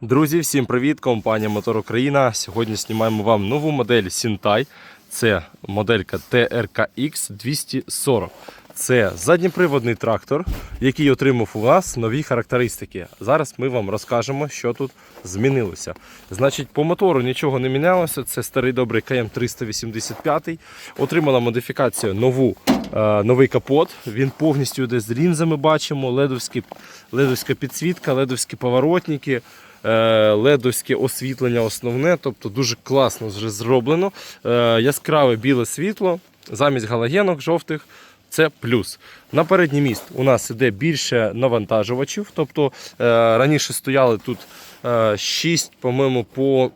Друзі, всім привіт! Компанія Мотор Україна. Сьогодні знімаємо вам нову модель Сінтай. Це моделька TRKX 240. Це задніприводний трактор, який отримав у вас нові характеристики. Зараз ми вам розкажемо, що тут змінилося. Значить, по мотору нічого не мінялося. Це старий добрий КМ 385. Отримала модифікацію нову, е, новий капот. Він повністю йде з лінзами. Бачимо, ледовські, ледовська підсвітка, ледовські поворотники. Е, Ледовське освітлення основне, тобто дуже класно вже зроблено. Е, Яскраве біле світло замість галогенок жовтих. Це плюс. На передній міст у нас іде більше навантажувачів. Тобто е, раніше стояли тут е, 6, по-моєму, по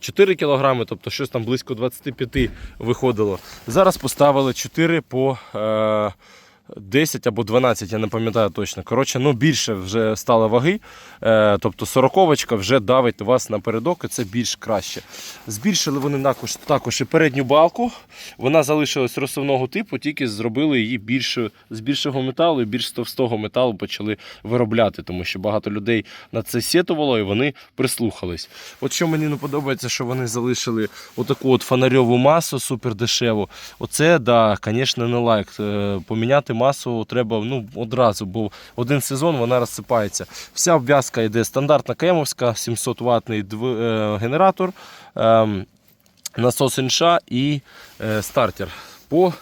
4 кілограми, тобто щось там близько 25 виходило. Зараз поставили 4 по 10 або 12, я не пам'ятаю точно. Коротше, ну більше вже стало ваги. Е, тобто 40 вже давить вас напередок, і це більш краще. Збільшили вони також, також і передню балку. Вона залишилась розсувного типу, тільки зробили її більше, з більшого металу і більш товстого металу почали виробляти, тому що багато людей на це сетувало і вони прислухались. От що мені не подобається, що вони залишили отаку от фонарьову масу супер дешеву. Оце, да, звісно, не лайк. Е, Поміняти масу треба ну, одразу, бо один сезон вона розсипається. Вся обв'язка йде стандартна кемовська, 700 ватний е, генератор, ем, насос інша і е, стартер. По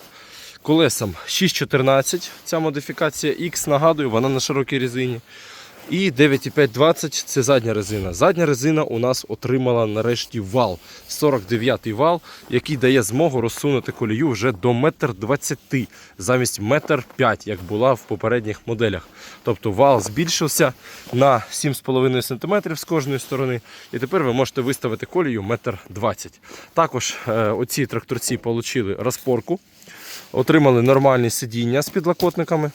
колесам 6.14. Ця модифікація X, нагадую, вона на широкій резині. І 9,520 це задня резина. Задня резина у нас отримала нарешті вал. 49-й вал, який дає змогу розсунути колію вже до 1,20 м замість 1,5 м, як була в попередніх моделях. Тобто вал збільшився на 7,5 см з кожної сторони. І тепер ви можете виставити колію 1,20 м. Також е, оці тракторці отримали розпорку, отримали нормальні сидіння з підлокотниками.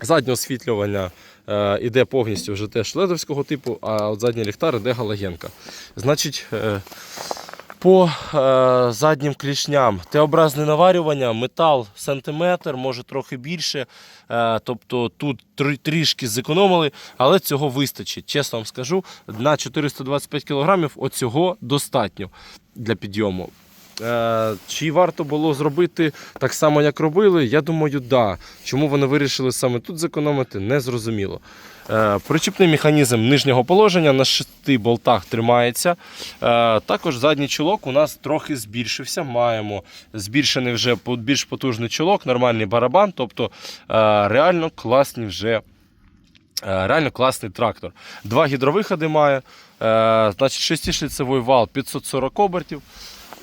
Заднє освітлювання е, іде повністю вже теж ледовського типу, а от задній ліхтар іде галогенка. Значить, е, по е, заднім клішням Т-образне наварювання, метал сантиметр, може трохи більше. Е, тобто тут трі- трішки зекономили, але цього вистачить. Чесно вам скажу, на 425 кг оцього достатньо для підйому. Е, Чи варто було зробити так само, як робили? Я думаю, да. Чому вони вирішили саме тут зекономити, не зрозуміло. Е, Причіпний механізм нижнього положення на шести болтах тримається. Е, Також задній чолок у нас трохи збільшився. Маємо збільшений вже більш потужний чолок, нормальний барабан, тобто реально класні вже. Реально класний трактор. Два гідровиходи має. Значить, шестишліцевий вал 540 обертів.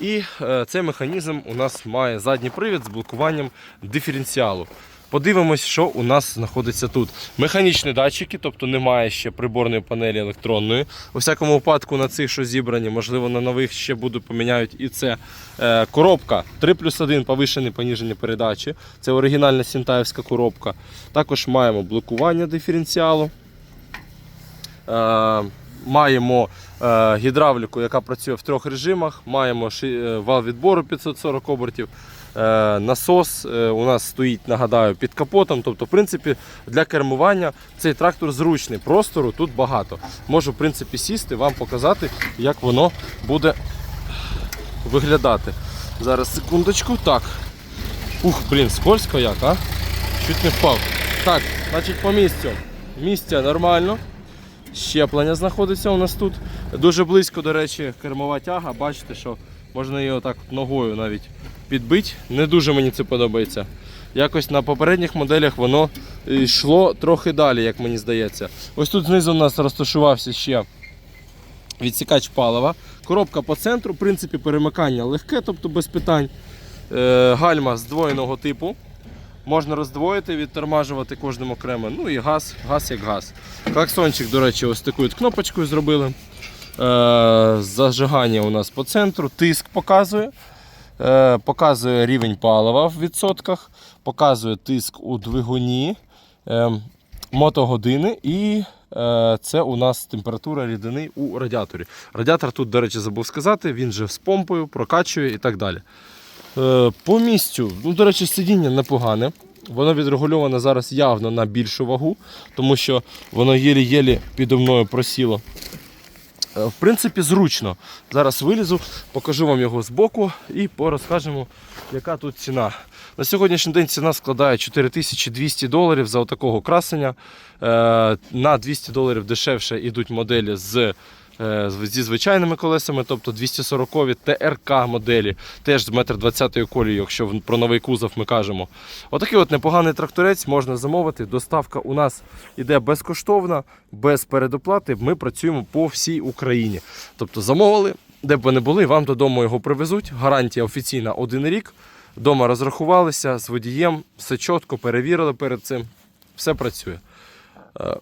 І е, цей механізм у нас має задній привід з блокуванням диференціалу. Подивимось, що у нас знаходиться тут. Механічні датчики, тобто немає ще приборної панелі електронної. У всякому випадку на цих, що зібрані, можливо, на нових ще будуть поміняють і це. Е, коробка 3 плюс 1 повишені поніжені передачі. Це оригінальна сінтаївська коробка. Також маємо блокування диференціалу. Маємо е, гідравліку, яка працює в трьох режимах. Маємо е, вал відбору 540 обертів. Е, насос у нас стоїть, нагадаю, під капотом. Тобто, в принципі, для кермування цей трактор зручний. Простору тут багато. Можу, в принципі, сісти, вам показати, як воно буде виглядати. Зараз секундочку. Так. Ух, блін, скользко як, а? Чуть не впав. Так, значить по місцю. Місця нормально. Щеплення знаходиться у нас тут. Дуже близько, до речі, кермова тяга. Бачите, що можна її отак ногою навіть підбити. Не дуже мені це подобається. Якось на попередніх моделях воно йшло трохи далі, як мені здається. Ось тут знизу у нас розташувався ще відсікач палива. Коробка по центру, в принципі, перемикання легке, тобто без питань. Е, гальма здвоєного типу. Можна роздвоїти, відтормажувати кожним окремо. Ну і газ, газ як газ. Клаксончик, до речі, ось такою кнопочкою зробили. Е, зажигання у нас по центру, тиск показує. Е, показує рівень палива в відсотках, показує тиск у двигуні, е, мотогодини і це у нас температура рідини у радіаторі. Радіатор тут, до речі, забув сказати, він же з помпою, прокачує і так далі. Е, По місцю, ну, до речі, сидіння непогане. Воно відрегульоване зараз явно на більшу вагу, тому що воно єлі-єлі підо мною просіло. Е, В принципі, зручно. Зараз вилізу, покажу вам його збоку і порозкажемо, яка тут ціна. На сьогоднішній день ціна складає 4200 доларів за отакого красення. Е, На 200 доларів дешевше йдуть моделі з. Е, Зі звичайними колесами, тобто 240 ТРК моделі, теж з 1,20 м колією, якщо про новий кузов ми кажемо. Отакий от непоганий тракторець можна замовити. Доставка у нас іде безкоштовна, без передоплати. Ми працюємо по всій Україні. Тобто замовили, де б ви не були, вам додому його привезуть. Гарантія офіційна один рік. Дома розрахувалися з водієм, все чітко перевірили перед цим. Все працює. Е,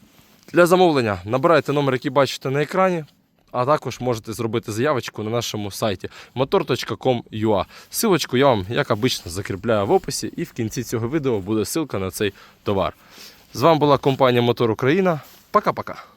Для замовлення набирайте номер, який бачите на екрані. А також можете зробити заявочку на нашому сайті motor.com.ua. Силочку я вам, як обично, закріпляю в описі, і в кінці цього відео буде ссылка на цей товар. З вами була компанія Мотор Україна. Пока-пока.